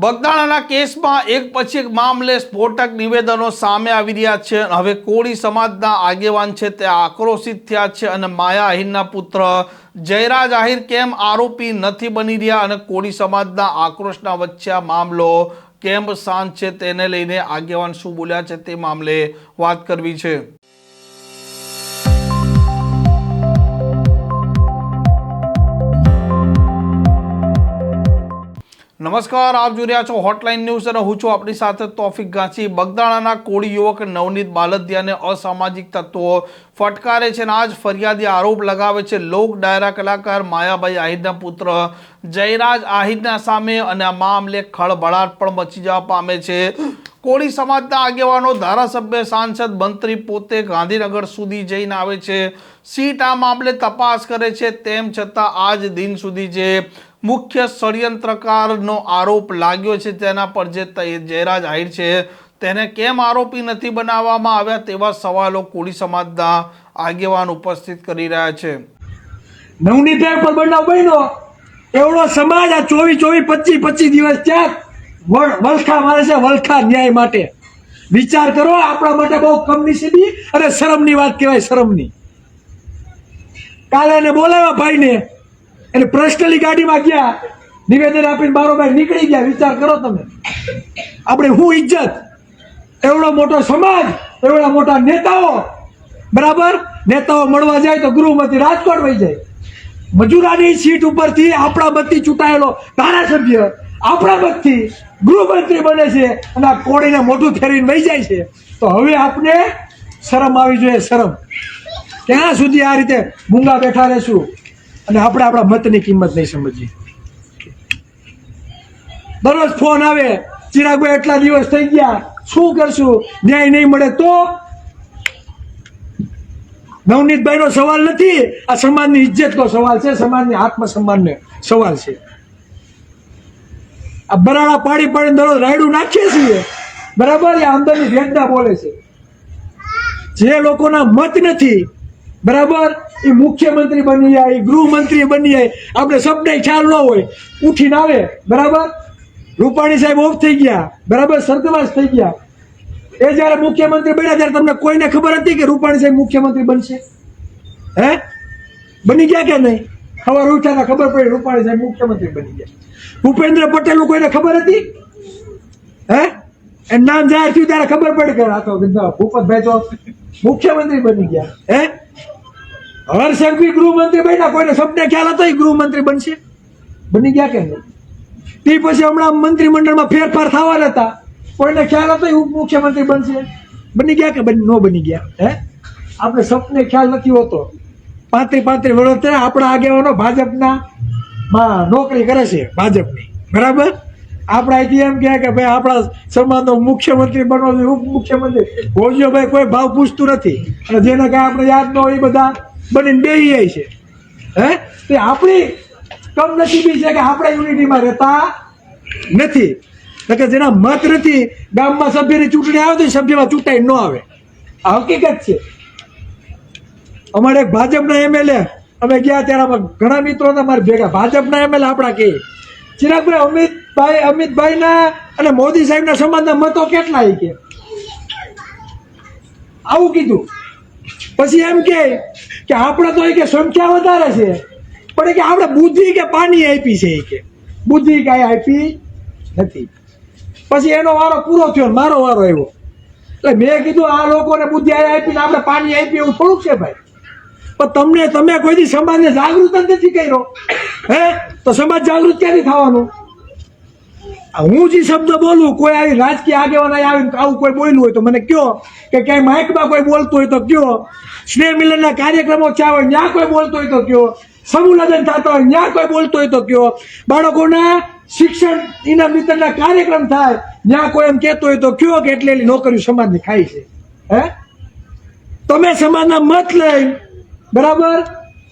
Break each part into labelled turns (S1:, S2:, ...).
S1: બગદાણાના કેસમાં એક પછી એક મામલે સ્ફોટક નિવેદનો સામે આવી રહ્યા છે. હવે કોળી સમાજના આગેવાન છે તે આક્રોશિત થયા છે અને માયા આહિરના પુત્ર જયરાજ આહિર કેમ આરોપી નથી બની રહ્યા અને કોળી સમાજના આક્રોશના વચ્ચે આ મામલો કેમ શાંત છે તેને લઈને આગેવાન શું બોલ્યા છે તે મામલે વાત કરવી છે. નમસ્કાર, આપ જોઈ રહ્યા છો હોટલાઇન ન્યૂઝ અને હું છું આપણી સાથે તોફિક ગાંચી બગદાણાના કોળી યુવક નવનીત બાલદિયાને અસામાજિક તત્વો ફટકારે છે અને આજ ફરિયાદી આરોપ લગાવે છે લોક ડાયરા કલાકાર માયાભાઈ આહિરના પુત્ર જયરાજ આહિરના સામે અને આ મામલે ખળભળાટ પણ મચી જવા પામે છે. કોળી સમાજના આગેવાનો, ધારાસભ્ય, સાંસદ, મંત્રી પોતે ગાંધીનગર સુધી જઈને આવે છે. સીટ આ મામલે તપાસ કરે છે, તેમ છતાં આજ દિન સુધી જે મુખ્ય ષડયંત્રકારનો આરોપ લાગ્યો છે. તેના પર જે જયરાજ આહિર છે, તેને કેમ આરોપી નથી બનાવવામાં આવ્યા તેવા સવાલો કોળી સમાજના આગેવાન ઉપસ્થિત કરી રહ્યા છે.
S2: નવનીતભાઈ પર બનાવ બન્યો. એવડો સમાજ આ ચોવીસ ચોવીસ પચીસ પચીસ દિવસ ત્યાં વલખા મારે છે વલખા ન્યાય માટે. વિચાર કરો, આપણા માટે બહુ કમનસીબી અને શરમની વાત કહેવાય શરમની. કાલે એને બોલાવ્યા ભાઈને. એને પર્સનલી ગાડીમાં ગયા, નિવેદન આપીને બારોબાર નીકળી ગયા, વિચાર કરો તમે. આપણે હું ઇજ્જત એવડો મોટો સમાજ, એવડા મોટા નેતાઓ, બરાબર? નેતાઓ મળવા જાય તો ગૃહમાંથી રાજકોટ વહી જાય. મજૂરાની સીટ ઉપરથી આપણા મતથી ચૂંટાયેલો ધારાસભ્ય આપણા મતથી ગૃહમંત્રી બને છે અને આ કોળીને મોઢું ફેરીને વહી જાય છે. તો હવે આપણે શરમ આવી જોઈએ, શરમ. ક્યાં સુધી આ રીતે મૂંગા બેઠા રહેશું? અને આપણે આપણા મતની કિંમત નહીં સમજીએ. દરરોજ ફોન આવે ચિરાગભાઈ એટલા દિવસ થઈ ગયા, શું કરશું? ન્યાય નહીં મળે તો? નવનીતભાઈનો સવાલ નથી, આ સમાજની ઇજ્જતનો સવાલ છે, સમાજની આત્મસન્માનનો સવાલ છે. આ બરાડા પાડી પાડીને દરરોજ રાયડું નાખીએ છીએ. બરાબર? એ અંદરની વેદના બોલે છે. જે લોકોના મત નથી, બરાબર? એ મુખ્યમંત્રી બની જાય, એ ગૃહમંત્રી બની જાય. આપણે સબને ખ્યાલ ન હોય. ઉઠીને આવે, બરાબર? રૂપાણી સાહેબ ઓફ થઈ ગયા. બરાબર? સ્વર્ગવાસ થઈ ગયા. એ જ્યારે મુખ્યમંત્રી બન્યા, ત્યારે તમને કોઈને ખબર હતી કે રૂપાણી સાહેબ મુખ્યમંત્રી બનશે? હે? બની ગયા કે નહીં? ખબર ઉઠ્યા ખબર પડી રૂપાણી સાહેબ મુખ્યમંત્રી બની ગયા. ભૂપેન્દ્ર પટેલનું કોઈને ખબર હતી? હે? એ નામ જાહેર થયું ત્યારે ખબર પડી કે આ તો ભૂપતભાઈ તો મુખ્યમંત્રી બની ગયા. હે? હર્ષંઘવી ગૃહમંત્રી બન્યા? કોઈને સપને ખ્યાલ હતો એ ગૃહમંત્રી બનશે? બની ગયા કે નહીં? તે પછી હમણાં મંત્રીમંડળમાં ફેરફાર થવાના હતા કોઈને ખ્યાલ હતો એ ઉપમુખ્યમંત્રી બનશે? બની ગયા કે બની ન બની ગયા? હે? આપણે સપને ખ્યાલ નથી હોતો. પાંત્રી પાંત્રી વર્ષ આપણા આગેવાનો ભાજપના માં નોકરી કરે છે, ભાજપની. બરાબર? આપણે અહીંથી એમ કહે કે ભાઈ આપણા સમાજનો મુખ્યમંત્રી બનવો છે, ઉપમુખ્યમંત્રી. ભોજ્યોભાઈ કોઈ ભાવ પૂછતું નથી. અને જેને કાંઈ આપણે યાદ ન હોય બધા બનીને બે જાય છે. હે? તે આપણી કમનસીબી છે કે આપણે યુનિટીમાં રહેતા નથી. કે જેના મત નથી, ગામમાં સભ્યની ચૂંટણી આવે તો સભ્યમાં ચૂંટાઈ ન આવે. આ હકીકત છે. અમારે એક ભાજપના એમએલએ અમે ગયા ત્યારે ઘણા મિત્રો હતા મારા ભેગા. ભાજપના એમએલએ આપણા કે. ચિરાગભાઈ, અમિતભાઈ, અમિતભાઈના અને મોદી સાહેબના સમાજના મતો કેટલા એ કે? આવું કીધું. પછી એમ કે કે આપણે તો એ કે સંખ્યા વધારે છે. પણ કે આપણે બુદ્ધિ કે પાણી આપી છે એ કે. બુદ્ધિ કાંઈ આપી નથી. પછી એનો વારો પૂરો થયો મારો વારો આવ્યો. એટલે મેં કીધું આ લોકોને બુદ્ધિ આપીને આપણે પાણી આપીએ એવું થોડુંક છે ભાઈ. પણ તમને તમે કોઈ દી સમાજને જાગૃત જ નથી કર્યો. હે? તો સમાજ જાગૃત ક્યાંથી થવાનું? હું જે શબ્દ બોલું, કોઈ આવી રાજકીય આગેવાન આવીને આવું કોઈ બોલ્યું હોય તો મને કયો? કે ક્યાંય માઇકમાં કોઈ બોલતો હોય તો કયો? સ્નેહ મિલનના કાર્યક્રમો થયા હોય ત્યાં કોઈ બોલતો હોય તો કયો? સમૂહ લગ્ન થતા હોય ત્યાં કોઈ બોલતો હોય તો કયો? બાળકોના શિક્ષણ એના મિત્રના કાર્યક્રમ થાય ત્યાં કોઈ એમ કહેતો હોય તો કયો કે એટલે નોકરીઓ સમાજની ખાઈ છે? હે? તમે સમાજના મત લઈ, બરાબર?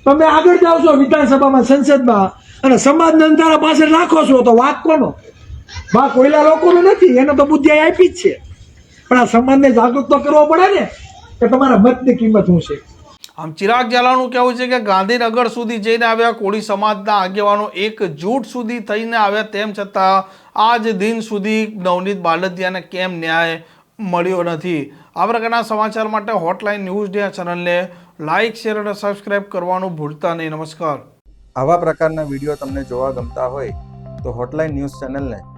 S2: તમે આગળ જાઓ છો વિધાનસભામાં, સંસદમાં, અને સમાજના અંધારા પાસે રાખો છો તો વાત કોનો? વાક કોયલા લોકોનો નથી એને તો બુદ્ધિ આપી જ છે. પણ આ સમાજને જાગૃત તો કરવો પડે ને કે તમારા મતની કિંમત શું છે?
S1: આમ ચિરાગ ઝાલાનું કહેવું છે કે ગાંધીનગર સુધી જઈને આવ્યા કોળી સમાજના આગેવાનો એક જૂટ સુધી થઈને આવ્યા તેમ છતાં આજ દિન સુધી નવનીત બાલદિયાને કેમ ન્યાય મળ્યો નથી? આ પ્રકારના સમાચાર માટે હોટલાઇન ન્યૂઝ ડે ચેનલને લાઇક શેર અને સબસ્ક્રાઇબ કરવાનું ભૂલતા નહીં. નમસ્કાર.
S3: આવા પ્રકારના વીડિયો તમને જોવા ગમતા હોય તો હોટલાઇન ન્યૂઝ ચેનલને